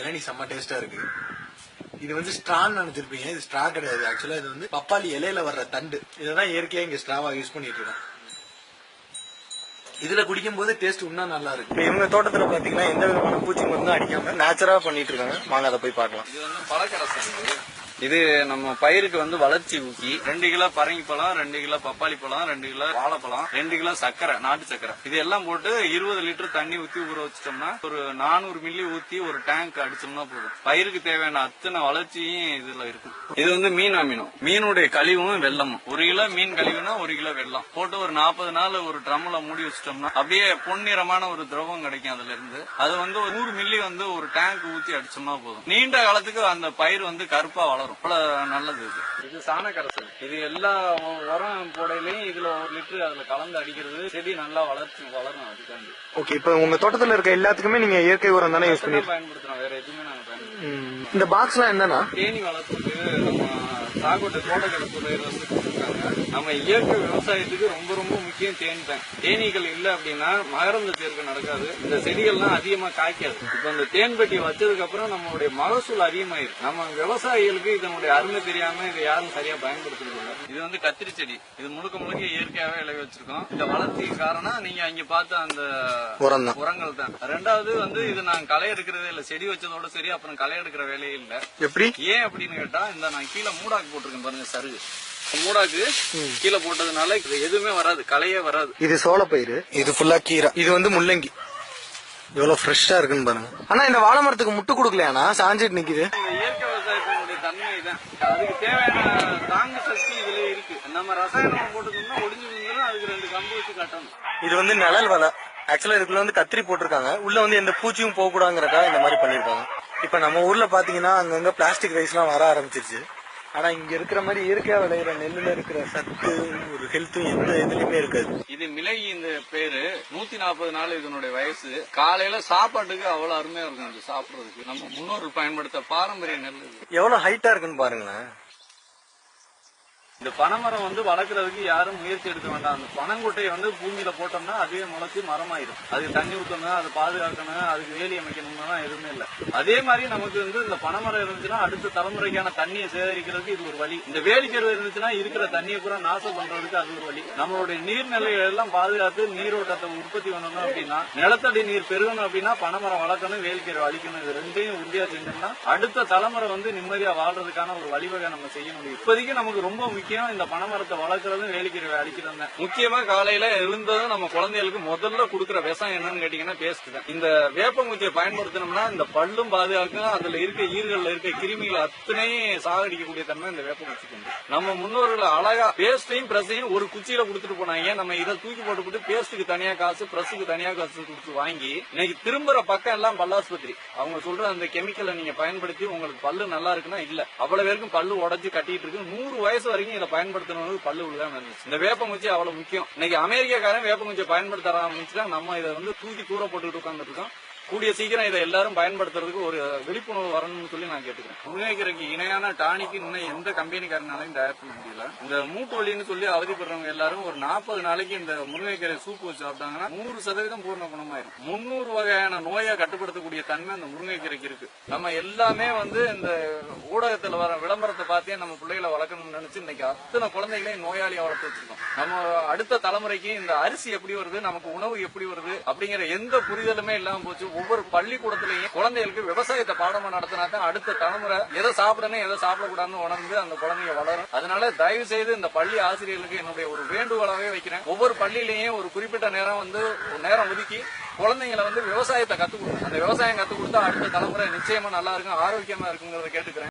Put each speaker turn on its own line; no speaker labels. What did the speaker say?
இளநீ செம்ம டேஸ்டா இருக்கு. இது வந்து ஸ்ட்ரான்னு நினைச்சிருப்பீங்க. இது ஸ்ட்ரா கிடையாது. ஆக்சுவலா இது வந்து பப்பாளி இலையில வர்ற தண்டு. இததான் இயற்கையா இங்க ஸ்ட்ராவா யூஸ் பண்ணிட்டு இருக்கோம் இதுல குடிக்கும் போது டேஸ்ட் இன்னும் நல்லா இருக்கு. இவங்க தோட்டத்துல பாத்தீங்கன்னா எந்த விதமான பூச்சி மருந்தும் அடிக்காம நேச்சுரலா பண்ணிட்டு இருக்காங்க. வாங்க அதை போய் பார்க்கலாம்.
இது வந்து பழக்கரசம் இது நம்ம பயிருக்கு வந்து வளர்ச்சி ஊக்கி ரெண்டு கிலோ பரங்கி பழம் ரெண்டு கிலோ பப்பாளி பழம் ரெண்டு கிலோ வாழைப்பழம் ரெண்டு கிலோ சக்கரை நாட்டு சக்கரை. இது எல்லாம் போட்டு இருபது லிட்டர் தண்ணி ஊத்தி ஊற வச்சிட்டோம்னா ஒரு நானூறு மில்லி ஊத்தி ஒரு டேங்க் அடிச்சோம்னா போதும். பயிருக்கு தேவையான அத்தனை வளர்ச்சியும் இதுல இருக்கும். இது வந்து மீன் அமினம் மீனுடைய கழிவும் வெள்ளமும் ஒரு கிலோ மீன் கழிவுனா ஒரு கிலோ வெள்ளம் போட்டு ஒரு நாற்பது நாள் ஒரு ட்ரம்ல மூடி வச்சிட்டோம்னா அப்படியே பொன்னிறமான ஒரு திரவம் கிடைக்கும் அதுல இருந்து அது வந்து ஒரு நூறு மில்லி வந்து ஒரு டேங்க் ஊத்தி அடிச்சோம்னா போதும். நீண்ட காலத்துக்கு அந்த பயிர் வந்து கருப்பா வளரும். அவ்வளவு நல்லது இது. இது சாண கரைசல் இது எல்லா உரம் போடையிலையும் இதுல ஒரு லிட்டர் அதுல கலந்து அடிக்கிறது. செடி நல்லா வளர்ச்சி வளரும் அதுக்காண்டி.
ஓகே இப்ப உங்க தோட்டத்துல இருக்க எல்லாத்துக்குமே நீங்க இயற்கை உரம் தானே யூஸ் பண்ணி
பயன்படுத்துறோம். வேற எதுவுமே நாங்க பயன்படுத்துறோம்
இந்த பாக்ஸ்லாம் என்னன்னா?
தேனி வளர்ப்புக்கு நம்ம சாகோட்டை தோட்டக்கலை துறையில வந்து கொடுத்துருக்காங்க. நம்ம இயற்கை விவசாயத்துக்கு ரொம்ப ரொம்ப முக்கியம் தேனி தான். தேனீகள் இல்ல அப்படின்னா மகரந்த சேர்க்கை நடக்காது. இந்த செடிகள்லாம் அதிகமா காய்க்காது. இப்ப இந்த தேன் பெட்டி வச்சதுக்கு அப்புறம் நம்மளுடைய மகசூல் அதிகமாயிருக்கு நம்ம விவசாயிகளுக்கு இதனுடைய அருமை தெரியாம இதை யாரும் சரியா பயன்படுத்துறது இல்ல. இது வந்து கத்திரி செடி. இது முழுக்க முழுக்க இயற்கையாவே விளை வச்சிருக்கோம். இந்த வளர்ச்சிக்கு காரணம் நீங்க அங்க பார்த்த அந்த உரங்கள் தான். ரெண்டாவது வந்து இது நாங்க களை எடுக்கிறதே இல்ல. செடி வச்சதோட சரி அப்புறம் களை எடுக்கிற வேலையே இல்ல.
எப்படி?
ஏன் அப்படின்னு கேட்டா இந்த நான் கீழே மூடாக்கு போட்டிருக்கேன் பாருங்க சருகு. மூடாக்கு கீழே போட்டதுனால இது எதுவுமே வராது களையே வராது.
இது சோளப்பயிறு இது ஃபுல்லா கீரை. இது வந்து முள்ளங்கி. எவ்வளவு ஃப்ரெஷ்ஷா இருக்குன்னு பாருங்க. ஆனா இந்த வாழை மரத்துக்கு முட்டு கொடுக்கலையானா சாஞ்சிட்டு நிக்குது.
இயற்கை விவசாயத்தினுடைய தன்மை தான் அதுக்கு தேவையான தாங்கு சக்தி இதுல இருக்கு. நம்ம ரசாயனம் போட்டுக்கணும்னா ஒடிஞ்சு விழுந்துரும் அதுக்கு ரெண்டு கம்பு வச்சு கட்டணும்.
இது வந்து நிழல் வலை. ஆக்சுவலா இதுக்குள்ள வந்து கத்திரி போட்டிருக்காங்க. உள்ள வந்து எந்த பூச்சியும் போக கூடாங்கிறதா இந்த மாதிரி பண்ணிருக்காங்க இப்ப நம்ம ஊர்ல பாத்தீங்கன்னா அங்கங்க பிளாஸ்டிக் ரைஸ் எல்லாம் வர ஆரம்பிச்சிருச்சு. ஆனா இங்க இருக்கிற மாதிரி இயற்கையா விளையிற நெல்லுல இருக்கிற சத்து ஒரு ஹெல்த்தும் எந்த இதுலயுமே இருக்காது.
இது மிளகி இந்த பேரு. நூத்தி நாற்பது நாள் இதனுடைய வயசு. காலையில சாப்பாட்டுக்கு அவ்வளவு அருமையா இருக்கும். இது சாப்பிடுறதுக்கு. நம்ம முன்னோர்கள் பயன்படுத்த பாரம்பரிய நெல்
எவ்வளவு ஹைட்டா இருக்குன்னு பாருங்களேன்.
இந்த பனைமரம் வந்து வளர்க்கறதுக்கு யாரும் முயற்சி எடுக்க வேண்டாம். அந்த பனங்கொட்டையை வந்து பூமியில போட்டோம்னா அதே முளைச்சி மரமாயிடும் அதுக்கு தண்ணி ஊற்றணும் அதை பாதுகாக்கணும் அதுக்கு வேலி அமைக்கணும்னா எதுவுமே இல்லை. அதே மாதிரி நமக்கு வந்து இந்த பனைமரம் இருந்துச்சுன்னா அடுத்த தலைமுறைக்கான தண்ணியை சேகரிக்கிறதுக்கு இது ஒரு வழி. இந்த வேலிக்கருவு இருந்துச்சுன்னா இருக்கிற தண்ணியை பூரா நாசம் பண்றதுக்கு அது ஒரு வழி. நம்மளுடைய நீர்நிலைகள் எல்லாம் பாதுகாத்து நீரோட்டத்தை உற்பத்தி பண்ணணும் அப்படின்னா நிலத்தடி நீர் பெருகணும் அப்படின்னா பனைமரம் வளர்க்கணும் வேலிக்கருவு அழிக்கணும். இது ரெண்டையும் உறுதியா செஞ்சோம்னா அடுத்த தலைமுறை வந்து நிம்மதியா வாழ்றதுக்கான ஒரு வழிவகை நம்ம செய்ய முடியும் இப்போதைக்கு நமக்கு ரொம்ப முக்கியம் முக்கியம் இந்த பனைமரத்தை வளர்க்கறதும் வேலிக்கருவை அடிக்கிறது தான். முக்கியமா காலையில எழுந்ததும் நம்ம குழந்தைகளுக்கு முதல்ல கொடுக்குற விஷம் என்னன்னு கேட்டீங்கன்னா பேஸ்ட் தான். இந்த வேப்பங்குச்சியை பயன்படுத்தினோம்னா இந்த பல்லும் பாதுகாக்கும் அதுல இருக்க ஈர்கள்ல இருக்க கிருமிகள் அத்தனையும் சாகடிக்கக்கூடிய தன்மை இந்த வேப்பங்குச்சிக்கு உண்டு. நம்ம முன்னோர்கள் அழகா பேஸ்டையும் பிரஸையும் ஒரு குச்சியில கொடுத்துட்டு போனாங்க. நம்ம இதை தூக்கி போட்டு பேஸ்ட்டுக்கு தனியா காசு பிரஸுக்கு தனியா காசு கொடுத்து வாங்கி இன்னைக்கு திரும்புற பக்கம் எல்லாம் பல்லாஸ்பத்திரி. அவங்க சொல்ற அந்த கெமிக்கலை நீங்க பயன்படுத்தி உங்களுக்கு பல்லு நல்லா இருக்குன்னா இல்ல. அவ்வளவு பேருக்கும் பல்லு உடைச்சு கட்டிட்டு இருக்கு. நூறு வயசு வரைக்கும் இதை பயன்படுத்தணும் பல்லு உள்ளதான் இருந்துச்சு. இந்த வேப்பங்குச்சி அவ்வளவு முக்கியம். இன்னைக்கு அமெரிக்காக்காரன் வேப்பங்குச்சியை பயன்படுத்த ஆரம்பிச்சுட்டா நம்ம இதை வந்து தூக்கி தூர போட்டுக்கிட்டு உட்கார்ந்துட்டு இருக்கோம். கூடிய சீக்கிரம் இதை எல்லாரும் பயன்படுத்துறதுக்கு ஒரு விழிப்புணர்வு வரணும்னு சொல்லி நான் கேட்டுக்கிறேன். முருங்கைக்கீரைக்கு இணையான டானிக்கு இன்னும் எந்த கம்பெனிக்காரனாலையும் தயார் பண்ண முடியல இந்த மூட்டு வலின்னு சொல்லி அவதிப்படுறவங்க எல்லாரும் ஒரு நாற்பது நாளைக்கு இந்த முருங்கைக்கீரை சூப் வச்சு சாப்பிட்டாங்கன்னா நூறு சதவீதம் பூர்ண குணமாயிரும். முன்னூறு வகையான நோயை கட்டுப்படுத்தக்கூடிய தன்மை அந்த முருங்கைக்கீரைக்கு இருக்கு. நம்ம எல்லாமே வந்து இந்த ஊடகத்துல வர விளம்பரத்தை பார்த்தே நம்ம பிள்ளைகளை வளர்க்கணும்னு நினைச்சு இன்னைக்கு அத்தனை குழந்தைகளையும் நோயாளியா வளர்த்து வச்சிருக்கோம். நம்ம அடுத்த தலைமுறைக்கு இந்த அரிசி எப்படி வருது நமக்கு உணவு எப்படி வருது அப்படிங்கிற எந்த புரிதலுமே இல்லாம போச்சு. ஒவ்வொரு பள்ளிக்கூடத்திலையும் குழந்தைகளுக்கு விவசாயத்தை பாடமா நடத்தினா தான் அடுத்த தலைமுறை எதை சாப்பிடணும் எதை சாப்பிடக்கூடாதுன்னு உணர்ந்து அந்த குழந்தைங்க வளரும். அதனால தயவு செய்து இந்த பள்ளி ஆசிரியர்களுக்கு என்னுடைய ஒரு வேண்டுகோளாவே வைக்கிறேன். ஒவ்வொரு பள்ளியிலையும் ஒரு குறிப்பிட்ட நேரம் வந்து நேரம் ஒதுக்கி குழந்தைங்களை வந்து விவசாயத்தை கத்துக் கொடுங்க அந்த விவசாயம் கத்துக் கொடுத்தா அடுத்த தலைமுறை நிச்சயமா நல்லா இருக்கும் ஆரோக்கியமா இருக்குங்கிறத கேட்டுக்கிறேன்.